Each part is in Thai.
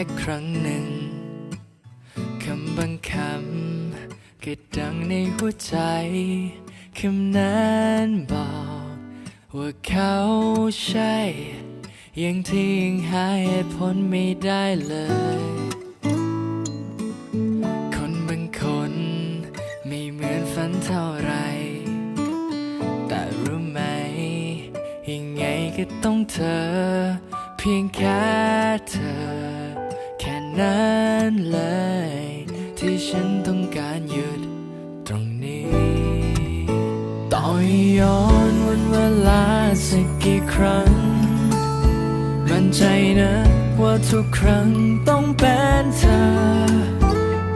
ค่ครั้งหนึ่ง คำบางคำก็ดังในหัวใจ คำนั้นบอกว่าเขาใช่ยังที่ยังหาเหตุผลไม่ได้เลย คนบางคนไม่เหมือนฝันเท่าไร แต่รู้ไหม ยังไงก็ต้องเธอ เพียงแค่เธอ แค่นั้นเลย ที่ฉันต้องการหยุดตรงนี้ต่อให้ย้อนวันเวลาสักกี่ครั้ง มั่นใจนะว่าทุกครั้งต้องเป็นเธอ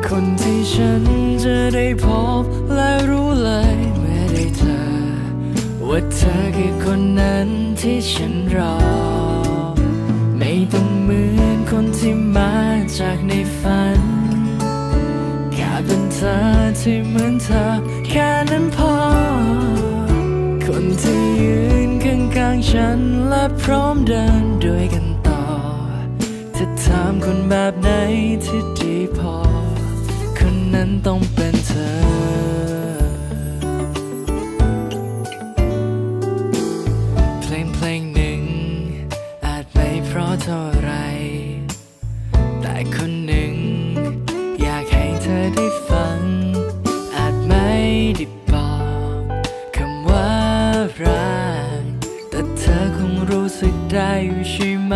คนที่ฉันจะได้พบและรู้เลยเมื่อได้เธอ ว่าเธอคือคนนั้นที่ฉันรอ ต้องเหมือนคนที่มาจากในฝันแค่เป็นเธอที่เหมือนเธอ แค่นั้นพอ คนที่ยืนข้างกลางฉันและพร้อมเดินด้วยกันต่อ จะถามคนแบบไหนที่ดีพอ คนหนึ่ง อยากให้เธอได้ฟัง อาจไม่ได้บอกคำว่ารัก แต่เธอคงรู้สึกได้อยู่ใช่ไหม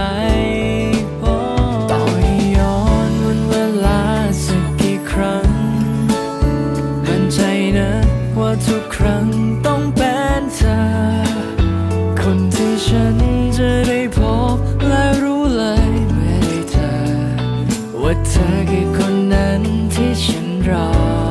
ต่อใย้อนวันเวลาสักกี่ครั้ง มั่นใจนะว่าทุกครั้งต้องเป็นเธอ คนที่ฉันจะได้พบ ว่าเธอคือคนนั้นที่ฉันรอ